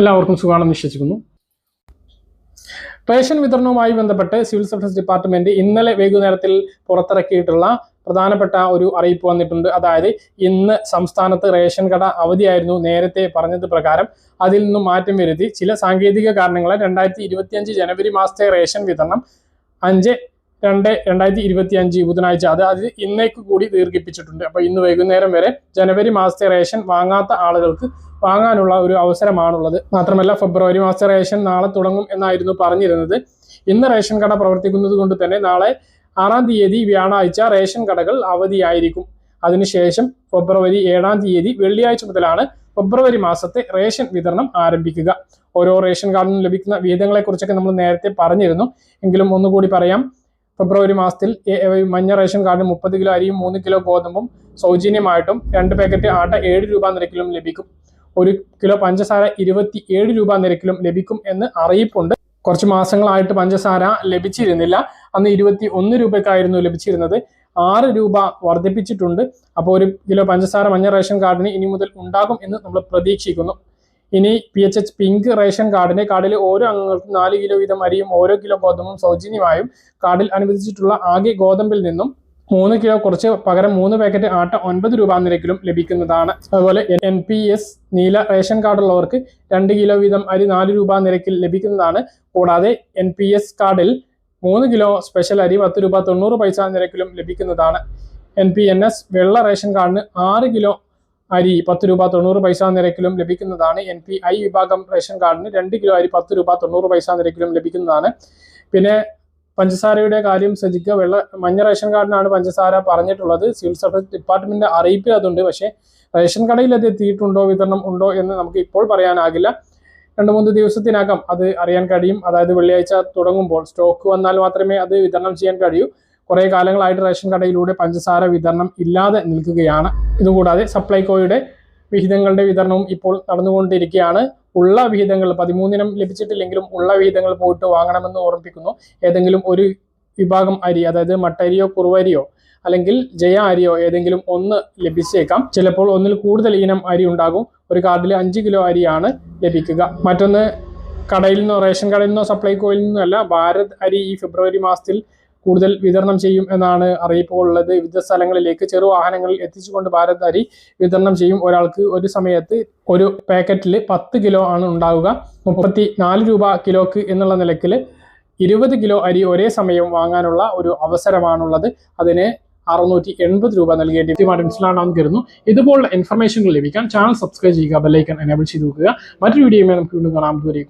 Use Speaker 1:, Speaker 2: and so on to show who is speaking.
Speaker 1: എല്ലാവർക്കും സുഖമാണെന്ന് വിശ്വസിക്കുന്നു. റേഷൻ വിതരണവുമായി ബന്ധപ്പെട്ട് സിവിൽ സപ്ലൈസ് ഡിപ്പാർട്ട്മെന്റ് ഇന്നലെ വൈകുന്നേരത്തിൽ പുറത്തിറക്കിയിട്ടുള്ള പ്രധാനപ്പെട്ട ഒരു അറിയിപ്പ് വന്നിട്ടുണ്ട്. അതായത് ഇന്ന് സംസ്ഥാനത്ത് റേഷൻ കട അവധിയായിരുന്നു നേരത്തെ പറഞ്ഞത് പ്രകാരം. അതിൽ നിന്നും മാറ്റം വരുത്തി. ചില സാങ്കേതിക കാരണങ്ങളെ രണ്ടായിരത്തി ഇരുപത്തിയഞ്ച് ജനുവരി മാസത്തെ റേഷൻ വിതരണം അഞ്ച് രണ്ട് രണ്ടായിരത്തി ഇരുപത്തി അഞ്ച് ബുധനാഴ്ച അത് അത് ഇന്നേക്ക് കൂടി ദീർഘിപ്പിച്ചിട്ടുണ്ട്. അപ്പോൾ ഇന്ന് വൈകുന്നേരം വരെ ജനുവരി മാസത്തെ റേഷൻ വാങ്ങാത്ത ആളുകൾക്ക് വാങ്ങാനുള്ള ഒരു അവസരമാണുള്ളത്. മാത്രമല്ല ഫെബ്രുവരി മാസത്തെ റേഷൻ നാളെ തുടങ്ങും എന്നായിരുന്നു പറഞ്ഞിരുന്നത്. ഇന്ന് റേഷൻ കട പ്രവർത്തിക്കുന്നത് കൊണ്ട് തന്നെ നാളെ ആറാം തീയതി വ്യാഴാഴ്ച റേഷൻ കടകൾ അവധിയായിരിക്കും. അതിനുശേഷം ഫെബ്രുവരി ഏഴാം തീയതി വെള്ളിയാഴ്ച മുതലാണ് ഫെബ്രുവരി മാസത്തെ റേഷൻ വിതരണം ആരംഭിക്കുക. ഓരോ റേഷൻ കാർഡിനും ലഭിക്കുന്ന വിഹിതങ്ങളെക്കുറിച്ചൊക്കെ നമ്മൾ നേരത്തെ പറഞ്ഞിരുന്നു. എങ്കിലും ഒന്നുകൂടി പറയാം. ഫെബ്രുവരി മാസത്തിൽ മഞ്ഞ റേഷൻ കാർഡിന് മുപ്പത് കിലോ അരിയും മൂന്ന് കിലോ ഗോതമ്പും സൗജന്യമായിട്ടും രണ്ട് പാക്കറ്റ് ആട്ട ഏഴ് രൂപ നിരക്കിലും ലഭിക്കും. ഒരു കിലോ പഞ്ചസാര ഇരുപത്തി ഏഴ് രൂപ നിരക്കിലും ലഭിക്കും എന്ന് അറിയിപ്പുണ്ട്. കുറച്ച് മാസങ്ങളായിട്ട് പഞ്ചസാര ലഭിച്ചിരുന്നില്ല. അന്ന് ഇരുപത്തി ഒന്ന് രൂപയ്ക്കായിരുന്നു ലഭിച്ചിരുന്നത്. ആറ് രൂപ വർദ്ധിപ്പിച്ചിട്ടുണ്ട്. അപ്പോൾ ഒരു കിലോ പഞ്ചസാര മഞ്ഞ റേഷൻ കാർഡിന് ഇനി മുതൽ ഉണ്ടാകും എന്ന് നമ്മൾ പ്രതീക്ഷിക്കുന്നു. ഇനി P H H pink ration കാർഡിന് കാർഡിലെ ഓരോ അംഗങ്ങൾക്കും നാല് കിലോ വീതം അരിയും ഓരോ കിലോ ഗോതമ്പും സൗജന്യമായും കാർഡിൽ അനുവദിച്ചിട്ടുള്ള ആകെ ഗോതമ്പിൽ നിന്നും മൂന്ന് കിലോ കുറച്ച് പകരം മൂന്ന് പാക്കറ്റ് ആട്ട ഒൻപത് രൂപ നിരക്കിലും ലഭിക്കുന്നതാണ്. അതുപോലെ എൻ പി എസ് നീല റേഷൻ കാർഡുള്ളവർക്ക് രണ്ട് കിലോ വീതം അരി നാല് രൂപ നിരക്കിൽ ലഭിക്കുന്നതാണ്. കൂടാതെ എൻ പി എസ് കാർഡിൽ മൂന്ന് കിലോ സ്പെഷ്യൽ അരി പത്ത് രൂപ തൊണ്ണൂറ് പൈസ നിരക്കിലും ലഭിക്കുന്നതാണ്. എൻ പി എൻ എസ് വെള്ള റേഷൻ കാർഡിന് ആറ് കിലോ അരി പത്ത് രൂപ തൊണ്ണൂറ് പൈസ നിരക്കിലും ലഭിക്കുന്നതാണ്. എൻ പി ഐ വിഭാഗം റേഷൻ കാർഡിന് രണ്ട് കിലോ അരി പത്ത് രൂപ തൊണ്ണൂറ് പൈസ നിരക്കിലും ലഭിക്കുന്നതാണ്. പിന്നെ പഞ്ചസാരയുടെ കാര്യം ശ്രദ്ധിക്കുക. വെള്ള മഞ്ഞ റേഷൻ കാർഡിനാണ് പഞ്ചസാര പറഞ്ഞിട്ടുള്ളത്. സിവിൽ സർവീസ് ഡിപ്പാർട്ട്മെന്റ് അറിയിപ്പിൽ അതുണ്ട്. പക്ഷേ റേഷൻ കടയിൽ അത് എത്തിയിട്ടുണ്ടോ വിതരണം ഉണ്ടോ എന്ന് നമുക്ക് ഇപ്പോൾ പറയാനാകില്ല. രണ്ടു മൂന്ന് ദിവസത്തിനകം അത് അറിയാൻ കഴിയും. അതായത് വെള്ളിയാഴ്ച തുടങ്ങുമ്പോൾ സ്റ്റോക്ക് വന്നാൽ മാത്രമേ അത് വിതരണം ചെയ്യാൻ കഴിയൂ. കുറേ കാലങ്ങളായിട്ട് റേഷൻ കടയിലൂടെ പഞ്ചസാര വിതരണം ഇല്ലാതെ നിൽക്കുകയാണ്. ഇതുകൂടാതെ സപ്ലൈകോയുടെ വിഹിതങ്ങളുടെ വിതരണവും ഇപ്പോൾ നടന്നുകൊണ്ടിരിക്കുകയാണ്. ഉള്ള വിഹിതങ്ങൾ പതിമൂന്നിനം ലഭിച്ചിട്ടില്ലെങ്കിലും ഉള്ള വിഹിതങ്ങൾ പോയിട്ട് വാങ്ങണമെന്ന് ഓർമ്മിപ്പിക്കുന്നു. ഏതെങ്കിലും ഒരു വിഭാഗം അരി അതായത് മട്ടരിയോ കുറുവരിയോ അല്ലെങ്കിൽ ജയ അരിയോ ഏതെങ്കിലും ഒന്ന് ലഭിച്ചേക്കാം. ചിലപ്പോൾ ഒന്നിൽ കൂടുതൽ ഇനം അരി ഉണ്ടാകും. ഒരു കാർഡിൽ അഞ്ച് കിലോ അരിയാണ് ലഭിക്കുക. മറ്റൊന്ന് കടയിൽ നിന്നോ റേഷൻ കടയിൽ നിന്നോ സപ്ലൈകോയിൽ നിന്നോ അല്ല ഭാരത് അരി ഈ ഫെബ്രുവരി മാസത്തിൽ കൂടുതൽ വിതരണം ചെയ്യും എന്നാണ് അറിയിപ്പുള്ളത് വിവിധ സ്ഥലങ്ങളിലേക്ക് ചെറു വാഹനങ്ങളിൽ എത്തിച്ചുകൊണ്ട് ഭാരത് അരി വിതരണം ചെയ്യും. ഒരാൾക്ക് ഒരു സമയത്ത് ഒരു പാക്കറ്റിൽ പത്ത് കിലോ ആണ് ഉണ്ടാവുക. മുപ്പത്തി നാല് രൂപ കിലോക്ക് എന്നുള്ള നിലക്കിൽ ഇരുപത് കിലോ അരി ഒരേ സമയം വാങ്ങാനുള്ള ഒരു അവസരമാണുള്ളത്. അതിന് അറുന്നൂറ്റി എൺപത് രൂപ നൽകേണ്ടി കൃത്യമായിട്ട് മനസ്സിലാണെന്ന് കരുതുന്നു. ഇതുപോലുള്ള ഇൻഫർമേഷനുകൾ ലഭിക്കാൻ ചാനൽ സബ്സ്ക്രൈബ് ചെയ്യുക ബെല്ലൈക്കൺ എനേബിൾ ചെയ്ത് നോക്കുക മറ്റൊരു വീഡിയോയുമായി നമുക്ക് വീണ്ടും കാണാം. ബൈ